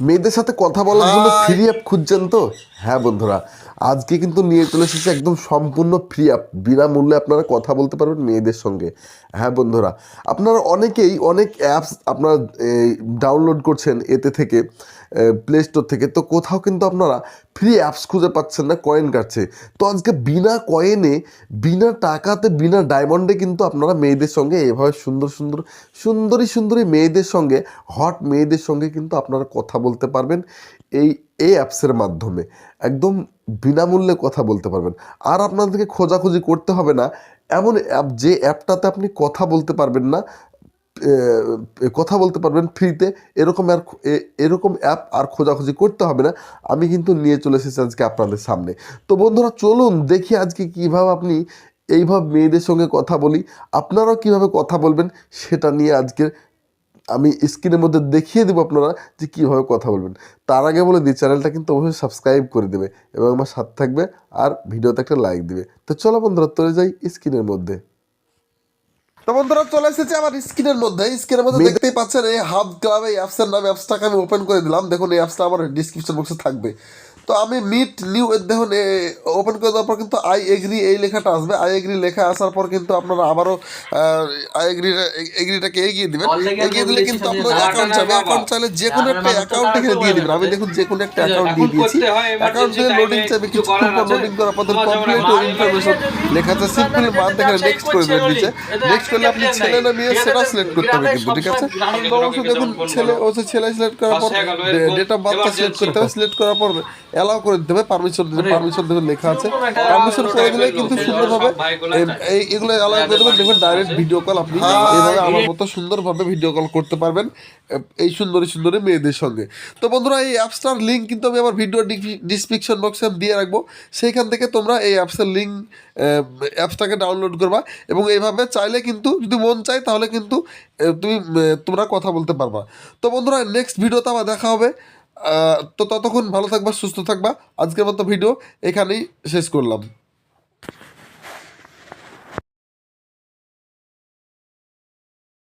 মেয়েদের সাথে কথা বলার জন্য ফ্রি অ্যাপ খুঁজছেন তো? হ্যাঁ বন্ধুরা আজকে কিন্তু নিয়ে চলে এসেছে একদম সম্পূর্ণ ফ্রি অ্যাপ বিনামূল্যে আপনারা কথা বলতে পারবেন মেয়েদের সঙ্গে। হ্যাঁ বন্ধুরা আপনারা অনেকেই অনেক অ্যাপস আপনারা ডাউনলোড করছেন এতে থেকে প্লে স্টোর থেকে তো কোথাও কিন্তু আপনারা ফ্রি অ্যাপস খুঁজে পাচ্ছেন না কয়েন কাটছে। তো আজকে বিনা কয়েনে বিনা টাকাতে বিনা ডায়মন্ডে কিন্তু আপনারা মেয়েদের সঙ্গে এভাবে সুন্দর সুন্দর সুন্দরী সুন্দরী মেয়েদের সঙ্গে হট মেয়েদের সঙ্গে কিন্তু আপনারা কথা বলতে পারবেন, এই এই অ্যাপসের মাধ্যমে। একদম বিনামূল্যে কথা বলতে পারবেন। আর আপনাদেরকে খোঁজাখুঁজি করতে হবে না। এমন অ্যাপ যে অ্যাপটাতে আপনি কথা বলতে পারবেন না কথা বলতে পারবেন ফ্রিতে এরকম আর এরকম অ্যাপ আর খোঁজাখুঁজি করতে হবে না। আমি কিন্তু নিয়ে চলে এসেছি আজকে আপনাদের সামনে। তো বন্ধুরা, চলুন দেখি আজকে কীভাবে আপনি এইভাবে মেয়েদের সঙ্গে কথা বলি। আপনারাও কীভাবে কথা বলবেন, সেটা নিয়ে আজকের আমি স্ক্রিনের মধ্যে দেখিয়ে দেবো আপনারা যে কীভাবে কথা বলবেন। তার আগে বলে দিই চ্যানেলটা কিন্তু অবশ্যই সাবস্ক্রাইব করে দেবে এবং আমার সাথে থাকবে আর ভিডিওতে একটা লাইক দিবে। তো চলো বন্ধুরা চলে যাই স্ক্রিনের মধ্যে। তো বন্ধুরা চলে এসেছে আমার স্ক্রিনের মধ্যে। স্ক্রিনের মধ্যে দেখতেই পাচ্ছেন এই হাব ক্লাব এই অ্যাপসের নাম অ্যাপসটাকে আমি ওপেন করে দিলাম। দেখুন এই অ্যাপসটা আমার ডিসক্রিপশন বক্সে থাকবে। তো আমি মিট নিউ দেখুন ওপেন করে দেওয়ার পর কিন্তু আই এগ্রি এই লেখাটা আসবে। আই এগ্রি লেখা আসার পর কিন্তু আপনারা আবারও আই এগ্রি এগ্রিটাকে এগিয়ে দিবেন। এগিয়ে দিলে কিন্তু আপনার অ্যাকাউন্ট চাইবে অ্যাকাউন্ট চাইলে যে কোনো একটা অ্যাকাউন্ট এখানে দিয়ে দেবেন। আমি দেখুন যে কোনো একটা অ্যাকাউন্ট দিয়ে দিয়েছি। অ্যাকাউন্ট দিয়ে লোডিং চাইবে কিছুক্ষণ পর লোডিং করার পর কমপ্লিট ইনফরমেশন লেখা আছে সিম্পল বাদ এখানে নেক্সট করে দেবেন নিচে। নেক্সট করলে আপনি ছেলে না মেয়ে সেটা সিলেক্ট করতে হবে কিন্তু ঠিক আছে? তো দেখুন ছেলে অবশ্যই ছেলে সিলেক্ট করার পর ডেট অফ বার্থটা সিলেক্ট করতে হবে সিলেক্ট করার পর অ্যালাউ করে দিতে হবে পারমিশন দিতে পারমিশন দেবেন লেখা আছে। পারমিশন করে দিলে কিন্তু সুন্দরভাবে এই এগুলো অ্যালাউ করে দেবেন দেখবেন ডাইরেক্ট ভিডিও কল আপনি এইভাবে আমার মতো সুন্দরভাবে ভিডিও কল করতে পারবেন এই সুন্দরী সুন্দরী মেয়েদের সঙ্গে। তো বন্ধুরা এই অ্যাপসটার লিঙ্ক কিন্তু আমি আমার ভিডিও ডিসক্রিপশন বক্সে দিয়ে রাখব। সেইখান থেকে তোমরা এই অ্যাপসের লিঙ্ক অ্যাপসটাকে ডাউনলোড করবা এবং এইভাবে চাইলে কিন্তু যদি মন চায় তাহলে কিন্তু তুমি তোমরা কথা বলতে পারবা। তো বন্ধুরা নেক্সট ভিডিওতে আবার দেখা হবে। তো ততক্ষণ ভালো থাকবা সুস্থ থাকবা। আজকের মতো ভিডিও এখানেই শেষ করলাম।